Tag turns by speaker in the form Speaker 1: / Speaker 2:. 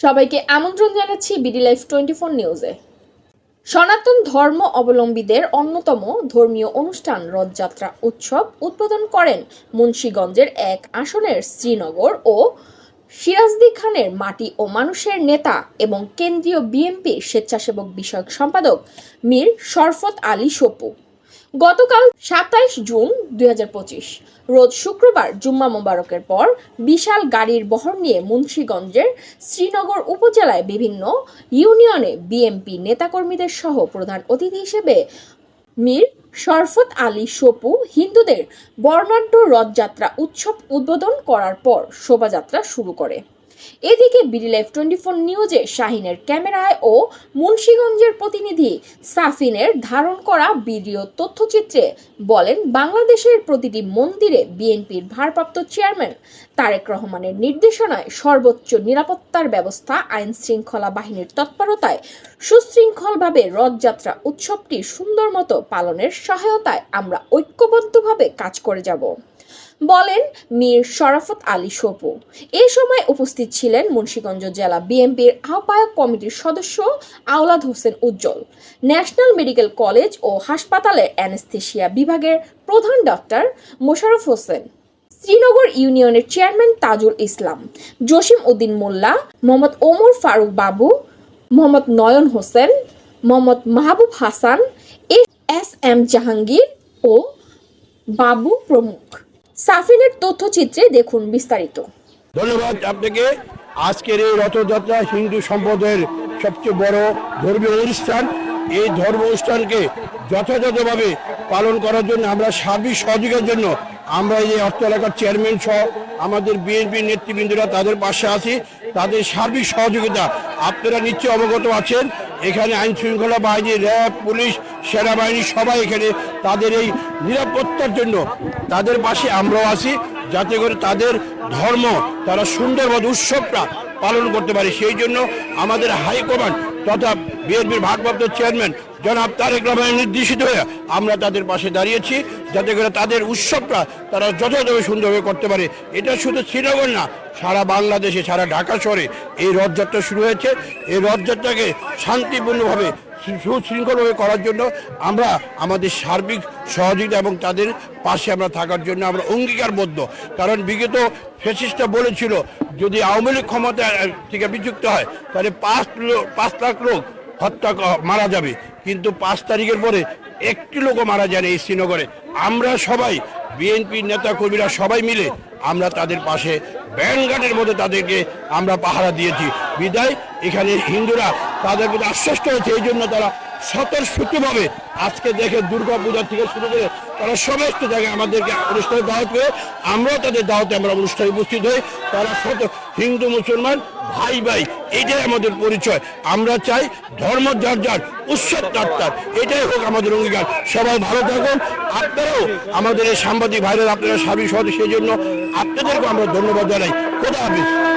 Speaker 1: সবাইকে আমন্ত্রণ জানাচ্ছি বিডি লাইফ টোয়েন্টি ফোর নিউজে। সনাতন ধর্ম অবলম্বীদের অন্যতম ধর্মীয় অনুষ্ঠান রথযাত্রা উৎসব উদ্বোধন করেন মুন্সীগঞ্জের এক আসনের শ্রীনগর ও সিরাজদি খানের মাটি ও মানুষের নেতা এবং কেন্দ্রীয় বিএনপি স্বেচ্ছাসেবক বিষয়ক সম্পাদক মীর শরফত আলী সপু। গতকাল সাতাইশ জুন দুই হাজার পঁচিশ, রোজ শুক্রবার জুম্মা মোবারকের পর বিশাল গাড়ির বহর নিয়ে মুন্সীগঞ্জের শ্রীনগর উপজেলায় বিভিন্ন ইউনিয়নে বিএমপি নেতাকর্মীদের সহ প্রধান অতিথি হিসেবে মীর শরফত আলী সপু হিন্দুদের বর্ণাঢ্য রথযাত্রা উৎসব উদ্বোধন করার পর শোভাযাত্রা শুরু করে। এদিকে বিডি লাইফ টোয়েন্টি ফোর নিউজে শাহিনের ক্যামেরায় ও মুন্সীগঞ্জের প্রতিনিধি সাফিনের ধারণ করা ভিডিও তথ্যচিত্রে বলেন, বাংলাদেশের প্রতিটি মন্দিরে বিএনপির ভারপ্রাপ্ত চেয়ারম্যান তারেক রহমানের নির্দেশনায় সর্বোচ্চ নিরাপত্তার ব্যবস্থা আইন শৃঙ্খলা বাহিনীর তৎপরতায় সুশৃঙ্খলভাবে রথযাত্রা উৎসবটি সুন্দর মতো পালনের সহায়তায় আমরা ঐক্যবদ্ধভাবে কাজ করে যাব। বলেন, মীর শরাফত আলী সপু। এ সময় উপস্থিত ছিলেন মুন্সীগঞ্জ জেলা বিএনপির আহ্বায়ক কমিটির সদস্য Awlad Hossain Ujjwal. National medical college ও হাসপাতালের অ্যানেস্থেশিয়া বিভাগের প্রধান ডক্টর মোশারফ হোসেন। শ্রীনগর ইউনিয়নের chairman Tajul Islam, Jasim Uddin Molla, Mohammad Omar Faruk Babu, Mohammad Nayan Hossain, Mohammad Mahbub Hasan, S M Jahangir ও বাবু প্রমুখ। সাফিনের তথ্যচিত্রে দেখুন বিস্তারিত।
Speaker 2: ধন্যবাদ আপনাকে। আজকের এই রথযাত্রা হিন্দু সম্প্রদায়ের সবচেয়ে বড় ধর্মীয় অনুষ্ঠান। এই ধর্ম অনুষ্ঠানকে যথাযথভাবে পালন করার জন্য আমরা সার্বিক সহযোগিতার জন্য আমরা এই অর্থ এলাকার চেয়ারম্যান সহ আমাদের বিএনপি নেতৃবৃন্দরা তাদের পাশে আছি। তাদের সার্বিক সহযোগিতা আপনারা নিশ্চয়ই অবগত আছেন। এখানে আইন শৃঙ্খলা বাহিনী, র্যাব, পুলিশ, সেনাবাহিনী সবাই এখানে তাদের এই নিরাপত্তার জন্য তাদের পাশে আমরাও আছি, যাতে করে তাদের ধর্ম, তারা সুন্দরভাবে উৎসবটা পালন করতে পারে। সেই জন্য আমাদের হাইকমান্ড তথা বিএনপির ভারপ্রাপ্ত চেয়ারম্যান জনাব তারেক রহমানের নির্দেশিত হয়ে আমরা তাদের পাশে দাঁড়িয়েছি, যাতে করে তাদের উৎসবটা তারা যথাযথভাবে সুন্দরভাবে করতে পারে। এটা শুধু শ্রীনগর না, সারা বাংলাদেশে, সারা ঢাকা শহরে এই রথযাত্রা শুরু হয়েছে। এই রথযাত্রাকে শান্তিপূর্ণভাবে সুশৃঙ্খলভাবে করার জন্য আমরা আমাদের সার্বিক সহযোগিতা এবং তাদের পাশে আমরা থাকার জন্য আমরা অঙ্গীকারবদ্ধ। কারণ বিগত ফেসিসটা বলেছিল, যদি আওয়ামী লীগ ক্ষমতা থেকে বিযুক্ত হয়, তাহলে পাঁচ পাঁচ লাখ লোক হত্যা মারা যাবে। কিন্তু পাঁচ তারিখের পরে একটি লোকও মারা যায় এই শ্রীনগরে। আমরা সবাই, বিএনপির নেতা কর্মীরা সবাই মিলে আমরা তাদের পাশে ব্যানগার্ডের মধ্যে তাদেরকে আমরা পাহারা দিয়েছি। বিদায়, এখানে হিন্দুরা তাদের প্রতি আশ্বস্ত হয়েছে, এই জন্য তারা স্বতঃস্ফূর্তভাবে আজকে দেখে দুর্গা পূজা থেকে শুরু করে তারা সমস্ত জায়গায় আমাদেরকে অনুষ্ঠানে দাওয়াত করে আমরাও তাদের দাওয়াতে আমরা অনুষ্ঠানে উপস্থিত হই। তারা শত হিন্দু, মুসলমান, ভাই ভাই, এটাই আমাদের পরিচয়। আমরা চাই ধর্ম যার যার, উৎসব তার তার, এটাই হোক আমাদের অঙ্গীকার। সবাই ভালো থাকুন। আপনারাও আমাদের এই সাংবাদিক ভাইরা আপনারা সার্বিক সহযোগী সেই জন্য আপনাদেরকে আমরা ধন্যবাদ জানাই। খোদা হাফিজ।